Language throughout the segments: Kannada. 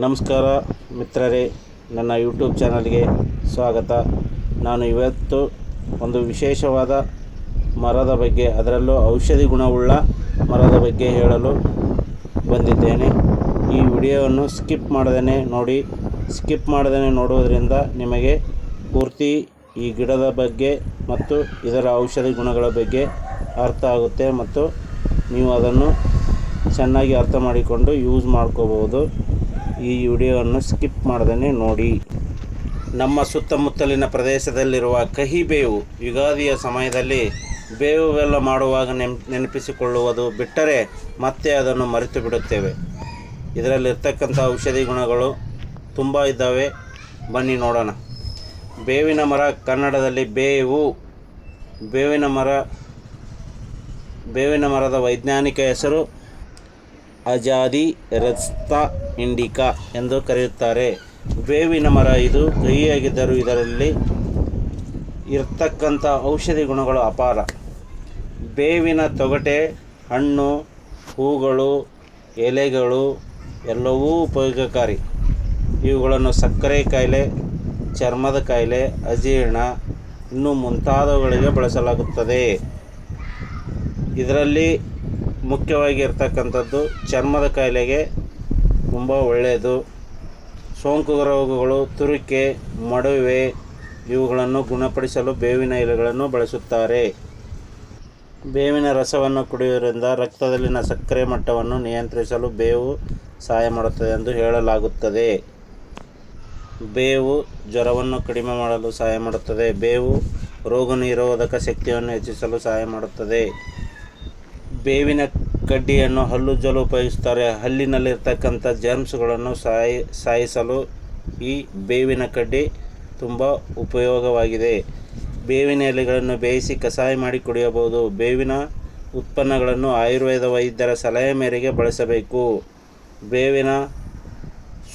ನಮಸ್ಕಾರ ಮಿತ್ರರೇ, ನನ್ನ ಯೂಟ್ಯೂಬ್ ಚಾನಲ್ಗೆ ಸ್ವಾಗತ. ನಾನು ಇವತ್ತು ಒಂದು ವಿಶೇಷವಾದ ಮರದ ಬಗ್ಗೆ, ಅದರಲ್ಲೂ ಔಷಧಿ ಗುಣವುಳ್ಳ ಮರದ ಬಗ್ಗೆ ಹೇಳಲು ಬಂದಿದ್ದೇನೆ. ಈ ವಿಡಿಯೋವನ್ನು ಸ್ಕಿಪ್ ಮಾಡದೇ ನೋಡಿ, ಸ್ಕಿಪ್ ಮಾಡದೇ ನೋಡುವುದರಿಂದ ನಿಮಗೆ ಪೂರ್ತಿ ಈ ಗಿಡದ ಬಗ್ಗೆ ಮತ್ತು ಇದರ ಔಷಧಿ ಗುಣಗಳ ಬಗ್ಗೆ ಅರ್ಥ ಆಗುತ್ತೆ ಮತ್ತು ನೀವು ಅದನ್ನು ಚೆನ್ನಾಗಿ ಅರ್ಥ ಮಾಡಿಕೊಂಡು ಯೂಸ್ ಮಾಡ್ಕೋಬೋದು. ಈ ವಿಡಿಯೋವನ್ನು ಸ್ಕಿಪ್ ಮಾಡದೇ ನೋಡಿ. ನಮ್ಮ ಸುತ್ತಮುತ್ತಲಿನ ಪ್ರದೇಶದಲ್ಲಿರುವ ಕಹಿ ಬೇವು ಯುಗಾದಿಯ ಸಮಯದಲ್ಲಿ ಬೇವು ಬೆಲ್ಲ ಮಾಡುವಾಗ ನೆನ್, ನೆನಪಿಸಿಕೊಳ್ಳುವುದು ಬಿಟ್ಟರೆ ಮತ್ತೆ ಅದನ್ನು ಮರೆತು ಬಿಡುತ್ತೇವೆ ಇದರಲ್ಲಿರ್ತಕ್ಕಂಥ ಔಷಧಿ ಗುಣಗಳು ತುಂಬ ಇದ್ದಾವೆ. ಬನ್ನಿ ನೋಡೋಣ. ಬೇವಿನ ಮರ, ಕನ್ನಡದಲ್ಲಿ ಬೇವು, ಬೇವಿನ ಮರ, ಬೇವಿನ ಮರದ ವೈಜ್ಞಾನಿಕ ಹೆಸರು ಅಜಾದಿ ರಸ್ತಾ ಇಂಡಿಕಾ ಎಂದು ಕರೆಯುತ್ತಾರೆ. ಬೇವಿನ ಮರ ಇದು ಕಹಿಯಾಗಿದ್ದರೂ ಇದರಲ್ಲಿ ಇರ್ತಕ್ಕಂಥ ಔಷಧಿ ಗುಣಗಳು ಅಪಾರ. ಬೇವಿನ ತೊಗಟೆ, ಹಣ್ಣು, ಹೂಗಳು, ಎಲೆಗಳು ಎಲ್ಲವೂ ಉಪಯೋಗಕಾರಿ. ಇವುಗಳನ್ನು ಸಕ್ಕರೆ ಕಾಯಿಲೆ, ಚರ್ಮದ ಕಾಯಿಲೆ, ಅಜೀರ್ಣ ಇನ್ನೂ ಮುಂತಾದವುಗಳಿಗೆ ಬಳಸಲಾಗುತ್ತದೆ. ಇದರಲ್ಲಿ ಮುಖ್ಯವಾಗಿ ಇರ್ತಕ್ಕಂಥದ್ದು ಚರ್ಮದ ಕಾಯಿಲೆಗೆ ತುಂಬ ಒಳ್ಳೆಯದು. ಸೋಂಕು ರೋಗಗಳು, ತುರಿಕೆ, ಮಡುವೆ ಇವುಗಳನ್ನು ಗುಣಪಡಿಸಲು ಬೇವಿನ ಎಲೆಗಳನ್ನು ಬಳಸುತ್ತಾರೆ. ಬೇವಿನ ರಸವನ್ನು ಕುಡಿಯುವುದರಿಂದ ರಕ್ತದಲ್ಲಿನ ಸಕ್ಕರೆ ಮಟ್ಟವನ್ನು ನಿಯಂತ್ರಿಸಲು ಬೇವು ಸಹಾಯ ಮಾಡುತ್ತದೆ ಎಂದು ಹೇಳಲಾಗುತ್ತದೆ. ಬೇವು ಜ್ವರವನ್ನು ಕಡಿಮೆ ಮಾಡಲು ಸಹಾಯ ಮಾಡುತ್ತದೆ. ಬೇವು ರೋಗ ನಿರೋಧಕ ಶಕ್ತಿಯನ್ನು ಹೆಚ್ಚಿಸಲು ಸಹಾಯ ಮಾಡುತ್ತದೆ. ಬೇವಿನ ಕಡ್ಡಿಯನ್ನು ಹಲ್ಲುಜ್ಜಲು ಉಪಯೋಗಿಸ್ತಾರೆ. ಹಲ್ಲಿನಲ್ಲಿರ್ತಕ್ಕಂಥ ಜರ್ಮ್ಸ್ಗಳನ್ನು ಸಾಯಿ, ಸಾಯಿಸಲು ಈ ಬೇವಿನ ಕಡ್ಡಿ ತುಂಬ ಉಪಯೋಗವಾಗಿದೆ. ಬೇವಿನ ಎಲೆಗಳನ್ನು ಬೇಯಿಸಿ ಕಷಾಯ ಮಾಡಿ ಕುಡಿಯಬಹುದು. ಬೇವಿನ ಉತ್ಪನ್ನಗಳನ್ನು ಆಯುರ್ವೇದ ವೈದ್ಯರ ಸಲಹೆ ಮೇರೆಗೆ ಬಳಸಬೇಕು. ಬೇವಿನ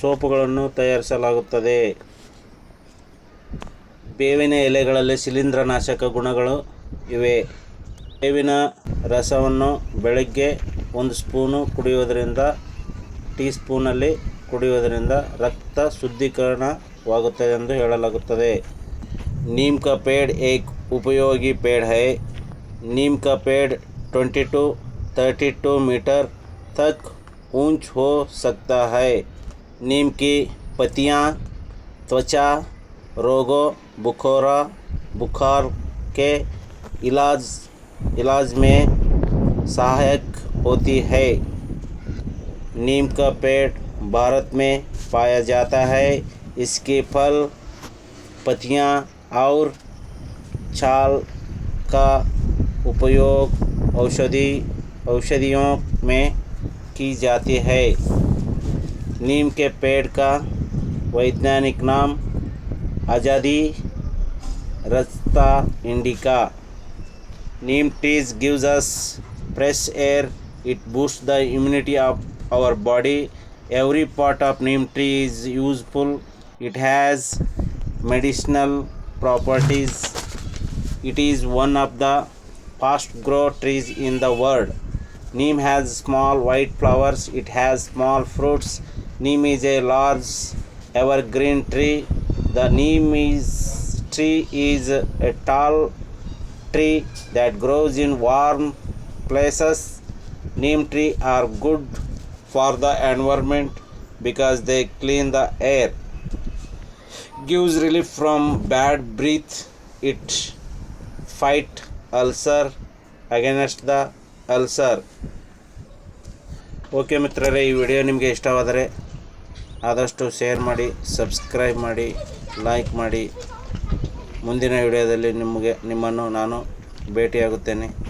ಸೋಪುಗಳನ್ನು ತಯಾರಿಸಲಾಗುತ್ತದೆ. ಬೇವಿನ ಎಲೆಗಳಲ್ಲಿ ಶಿಲೀಂಧ್ರನಾಶಕ ಗುಣಗಳು ಇವೆ. ಬೇವಿನ ರಸವನ್ನು ಬೆಳಗ್ಗೆ ಒಂದು ಸ್ಪೂನು ಕುಡಿಯೋದರಿಂದ ಟೀ ಸ್ಪೂನಲ್ಲಿ ಕುಡಿಯೋದರಿಂದ ರಕ್ತ ಶುದ್ಧೀಕರಣವಾಗುತ್ತದೆ ಎಂದು ಹೇಳಲಾಗುತ್ತದೆ नीम का पेड़ एक उपयोगी पेड़ है नीम का पेड़ 20 टू 32 मीटर तक ऊंच हो सकता है नीम की पत्तियां त्वचा रोगों बुखारा बुखार के इलाज इलाज में सहायक होती है। नीम का पेड़ भारत में पाया जाता है। इसके फल, पत्तियाँ और छाल का उपयोग औषधि, औषधियों में की जाती है। नीम के पेड़ का वैज्ञानिक नाम आज़ादी रस्ता इंडिका। Neem trees gives us fresh air. It boosts the immunity of our body. Every part of neem tree is useful. It has medicinal properties. It is one of the fast grow trees in the world. Neem has small white flowers. It has small fruits. Neem is a large evergreen tree. The neem is tree is a tall tree that grows in warm places. Neem tree are good for the environment because they clean the air. Gives relief from bad breath. It fight ulcer against the ulcer. Okay ಮಿತ್ರರೇ ಈ ವಿಡಿಯೋ ನಿಮಗೆ ಇಷ್ಟವಾದರೆ ಆದಷ್ಟು ಶೇರ್ ಮಾಡಿ ಸಬ್ಸ್ಕ್ರೈಬ್ ಮಾಡಿ ಲೈಕ್ ಮಾಡಿ ಮುಂದಿನ ವಿಡಿಯೋದಲ್ಲಿ ನಿಮಗೆ ನಿಮ್ಮನ್ನು ನಾನು ಭೇಟಿಯಾಗುತ್ತೇನೆ.